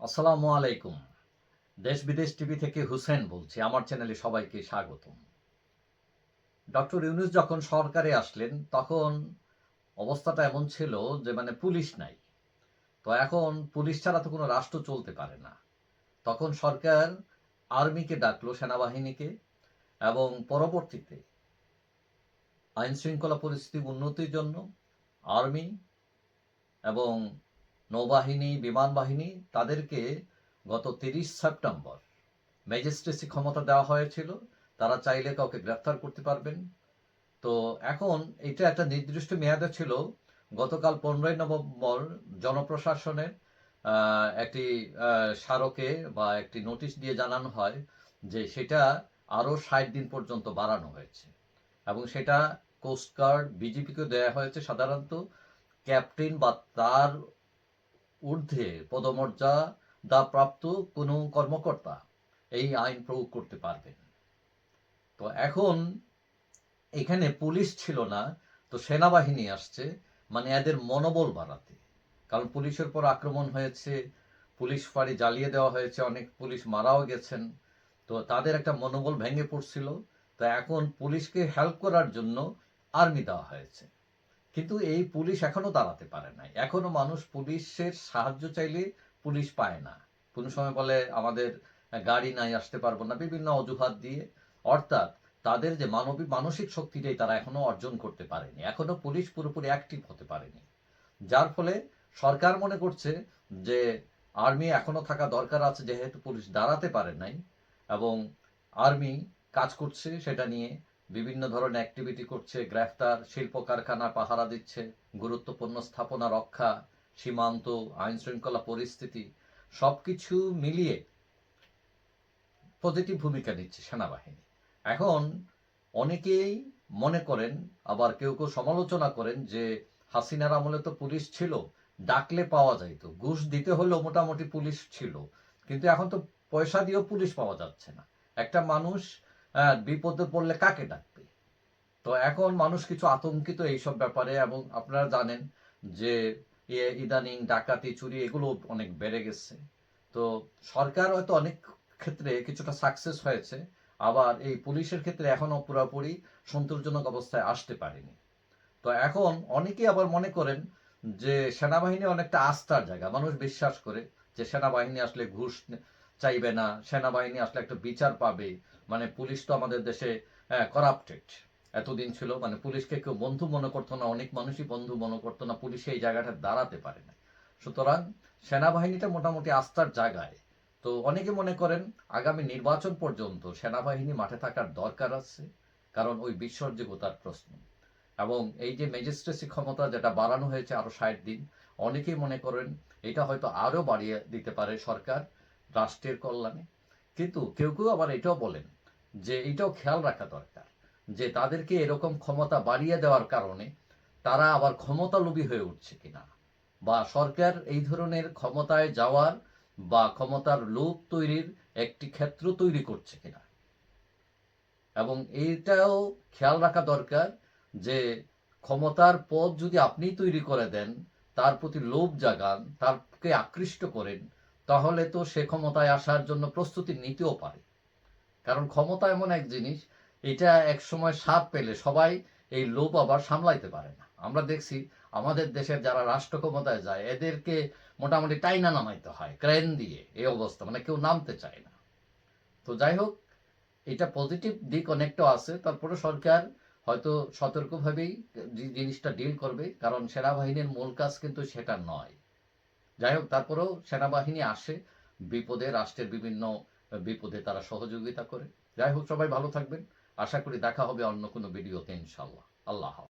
আসসালামু আলাইকুম। দেশ বিদেশ টিভি থেকে হুসেন বলছি। আমার চ্যানেলে সবাইকে স্বাগতম। ডক্টর ইউনুস যখন সরকারে আসলেন, তখন অবস্থাটা এমন ছিল যে মানে পুলিশ নাই। তো এখন পুলিশ ছাড়া তো কোনো রাষ্ট্র চলতে পারে না। তখন সরকার আর্মিকে ডাকলো সেনাবাহিনীকে এবং পরবর্তীতে আইন শৃঙ্খলা পরিস্থিতি উন্নতির জন্য আর্মি এবং নৌবাহিনী বিমান বাহিনী তাদেরকে গত তিরিশ সেপ্টেম্বর ম্যাজিস্ট্রেসি ক্ষমতা দেওয়া হয়েছিল। তারা চাইলে কাউকে গ্রেফতার করতে পারবেন। তো এখন এটা একটা নির্দিষ্ট মেয়াদে ছিল। গতকাল পনেরোই নভেম্বর জনপ্রশাসনের একটি স্মারকে বা একটি নোটিশ দিয়ে জানানো হয় যে সেটা আরও ষাট দিন পর্যন্ত বাড়ানো হয়েছে। এবং সেটা কোস্টগার্ড বিজেপিকে দেওয়া হয়েছে সাধারণত। ক্যাপ্টেন বা তার ঊর্ধ্বে পদমর্যাদা প্রাপ্ত কোনো কর্মকর্তা এই আইন প্রয়োগ করতে পারবেন। তো এখন এখানে পুলিশ ছিল না, তো সেনাবাহিনী আসছে মানে এদের মনোবল বাড়াতে। কারণ পুলিশের পর আক্রমণ হয়েছে, পুলিশ ফাঁড়ি জ্বালিয়ে দেওয়া হয়েছে, অনেক পুলিশ মারাও গেছেন। তো তাদের একটা মনোবল ভেঙে পড়ছিল। তো এখন পুলিশকে হেল্প করার জন্য আর্মি দেওয়া হয়েছে। কিন্তু এই পুলিশ এখনও দাঁড়াতে পারে নাই। এখনও মানুষ পুলিশের সাহায্য চাইলে পুলিশ পায় না। কোনো সময় বলে আমাদের গাড়ি নাই, আসতে পারব না, বিভিন্ন অজুহাত দিয়ে। অর্থাৎ তাদের যে মানবিক মানসিক শক্তিটাই তারা এখনও অর্জন করতে পারেনি। এখনও পুলিশ পুরোপুরি অ্যাক্টিভ হতে পারেনি। যার ফলে সরকার মনে করছে যে আর্মি এখনও থাকা দরকার আছে, যেহেতু পুলিশ দাঁড়াতে পারে নাই এবং আর্মি কাজ করছে সেটা নিয়ে বিভিন্ন ধরনের অ্যাক্টিভিটি করছে, গ্রেফতার শিল্প কারখানা পাহারা দিচ্ছে, গুরুত্বপূর্ণ স্থাপনা রক্ষা, সীমান্ত আইন শৃঙ্খলা পরিস্থিতি, সবকিছু মিলিয়ে পজিটিভ ভূমিকা নিচ্ছে সেনাবাহিনী। এখন অনেকেই মনে করেন, আবার কেউ কেউ সমালোচনা করেন যে হাসিনার আমলে তো পুলিশ ছিল, ডাকলে পাওয়া যাইতো, ঘুষ দিতে হলেও মোটামুটি পুলিশ ছিল, কিন্তু এখন তো পয়সা দিয়েও পুলিশ পাওয়া যাচ্ছে না। একটা মানুষ বিপদে পড়লে কাকে ডাকবে? তো এখন মানুষ কিছু আতঙ্কিত এইসব ব্যাপারে এবং আপনারা জানেন যে ইদানিং ডাকাতি, চুরি এগুলো অনেক বেড়ে গেছে। তো সরকার হয়তো অনেক ক্ষেত্রে কিছুটা সাকসেস হয়েছে, আবার এই পুলিশের ক্ষেত্রে এখনও পুরোপুরি সন্তোষজনক অবস্থায় আসতে পারেনি। তো এখন অনেকেই আবার মনে করেন যে, সেনাবাহিনী অনেকটা আস্থার জায়গা। মানুষ বিশ্বাস করে যে, সেনাবাহিনী আসলে ঘুষ চাইবে না, সেনাবাহিনী আসলে একটা বিচার পাবে। মানে পুলিশ তো আমাদের দেশে করাপ্টেড এতদিন ছিল মানে পুলিশকে কেউ বন্ধু মনে করতো না, অনেক মানুষই বন্ধু মনে করতো না, পুলিশ এই জায়গাটা দাঁড়াতে পারে না। সুতরাং সেনাবাহিনীটা মোটামুটি আস্থার জায়গায়। তো অনেকে মনে করেন, আগামী নির্বাচন পর্যন্ত সেনাবাহিনী মাঠে থাকার দরকার আছে, কারণ ওই বিশ্বাসযোগ্যতার প্রশ্ন। এবং এই যে ম্যাজিস্ট্রেসি ক্ষমতা যেটা বাড়ানো হয়েছে আরও ষাট দিন, অনেকেই মনে করেন এটা হয়তো আরও বাড়িয়ে দিতে পারে সরকার রাষ্ট্রের কল্যাণে। কিন্তু কেউ কেউ আবার এটাও বলেন যে এটাও খেয়াল রাখা দরকার যে তাদেরকে এরকম ক্ষমতা বাড়িয়ে দেওয়ার কারণে তারা আবার ক্ষমতালোভী হয়ে উঠছে কিনা। বা সরকার এই ধরনের ক্ষমতায় যাওয়ার বা ক্ষমতার লোভ তৈরির একটি ক্ষেত্র তৈরি করছে কিনা। এবং এইটাও খেয়াল রাখা দরকার যে ক্ষমতার পদ যদি আপনি তৈরি করে দেন, তার প্রতি লোভ জাগান, তারকে আকৃষ্ট করেন, তাহলে তো সে ক্ষমতায় আসার জন্য প্রস্তুতি নিতেও পারে। কারণ ক্ষমতা এমন এক জিনিস, এটা এক সময় স্বাদ পেলে সবাই এই লোভ আবার সামলাইতে পারে না। আমরা দেখছি আমাদের দেশের যারা রাষ্ট্র ক্ষমতায় যায়, এদেরকে মোটামুটি টাইনা নামাইতে হয়, ক্রেন দিয়ে এই অবস্থা মানে কেউ নামতে চায় না। তো যাই হোক, এটা পজিটিভ দিক অনেকটা আছে, তারপরে সরকার হয়তো সতর্কভাবেই জিনিসটা ডিল করবে, কারণ সেনাবাহিনীর মূল কাজ কিন্তু সেটা নয়। যাই হোক, তারপরেও সেনাবাহিনী আসে, বিপদে রাষ্ট্রের বিভিন্ন বিপদে তারা সহযোগিতা করে। যাই হোক, সবাই ভালো থাকবেন। আশা করি দেখা হবে অন্য কোনো ভিডিওতে ইনশাল্লাহ আল্লাহ